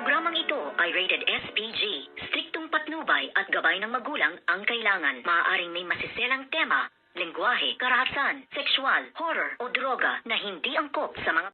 Programang ito ay rated SPG. Striktong patnubay at gabay ng magulang ang kailangan. Maaaring may masiselang tema, lengguwahe, karahasan, sexual, horror o droga na hindi angkop sa mga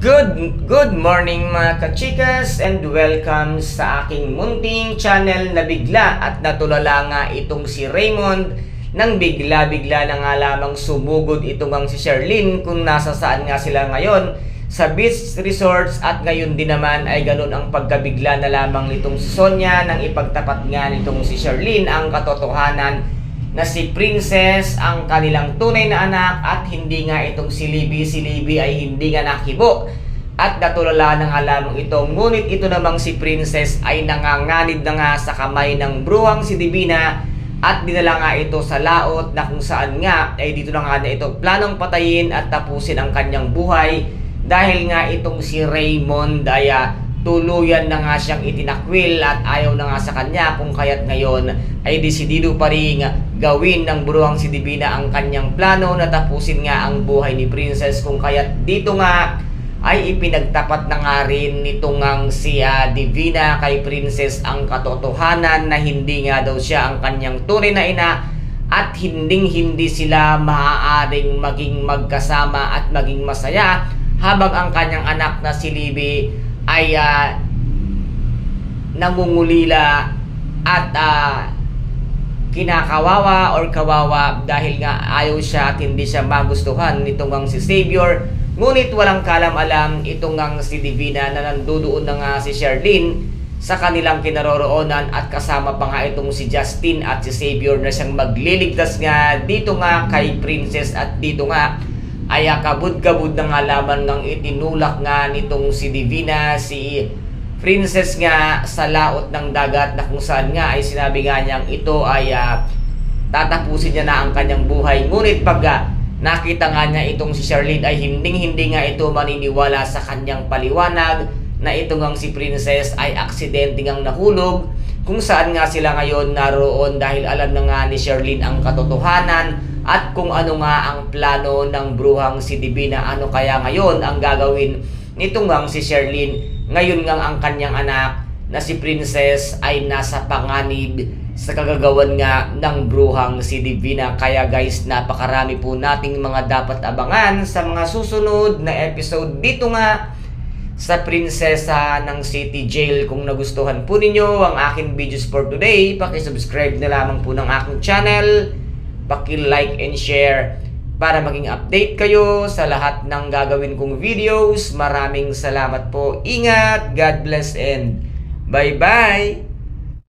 Good good morning mga kachikas and welcome sa aking munting channel na bigla at natulala nga itong si Raymond nang bigla-bigla na nga lamang sumugod itong si Sherlyn kung nasa saan nga sila ngayon sa beach resorts at ngayon din naman ay ganun ang pagkabigla na lamang nitong si Sonia nang ipagtapat nga nitong si Sherlyn ang katotohanan na si Princess ang kanilang tunay na anak at hindi nga itong si Libby. Si Libby ay hindi nga nakibo at natulala na nga lamang ito. Ngunit ito namang si Princess ay nanganganib na nga sa kamay ng bruhang si Divina at dinala nga ito sa laot na kung saan nga ay dito na nga na ito planong patayin at tapusin ang kanyang buhay dahil nga itong si Raymond ay ah, tuluyan na nga siyang itinakwil at ayaw na nga sa kanya kung kaya't ngayon ay desidido pa rin gawin ng buruang si Divina ang kanyang plano na tapusin nga ang buhay ni Princess kung kaya't dito nga ay ipinagtapat na nga rin nitong ang si ah, Divina kay Princess ang katotohanan na hindi nga daw siya ang kanyang tunay na ina at hinding hindi sila maaaring maging magkasama at maging masaya habang ang kanyang anak na si Libby ay ah, nangungulila at ah, kinakawawa or kawawa dahil nga ayaw siya at hindi siya magustuhan nitong ang si Savior. Ngunit walang kalam-alam itong ang si Divina na nandoon na nga si Sherlyn sa kanilang kinaroroonan at kasama pa nga itong si Justin at si Savior na siyang magliligtas nga dito nga kay Princess at dito nga ay kabud-kabud na nga laman ng itinulak nga nitong si Divina, si Princess nga sa laot ng dagat na kung saan nga ay sinabi nga niyang ito ay ah, tatapusin niya na ang kanyang buhay. Ngunit pag nakita nga niya itong si Charlene ay hinding-hindi nga ito maniniwala sa kanyang paliwanag na ito ngang si Princess ay aksidente ngang nahulog kung saan nga sila ngayon naroon dahil alam na nga ni Charlene ang katotohanan at kung ano nga ang plano ng bruhang si Divina ano kaya ngayon ang gagawin nitong ngang si Charlene ngayon ngang ang kanyang anak na si Princess ay nasa panganib sa kagagawan nga ng bruhang si Divina. Kaya guys, napakarami po nating mga dapat abangan sa mga susunod na episode dito nga sa Prinsesa ng City Jail. Kung nagustuhan po ninyo ang aking videos for today, pakisubscribe na lamang po ng aking channel, paki-like and share para maging update kayo sa lahat ng gagawin kong videos. Maraming salamat po. Ingat, God bless and bye-bye!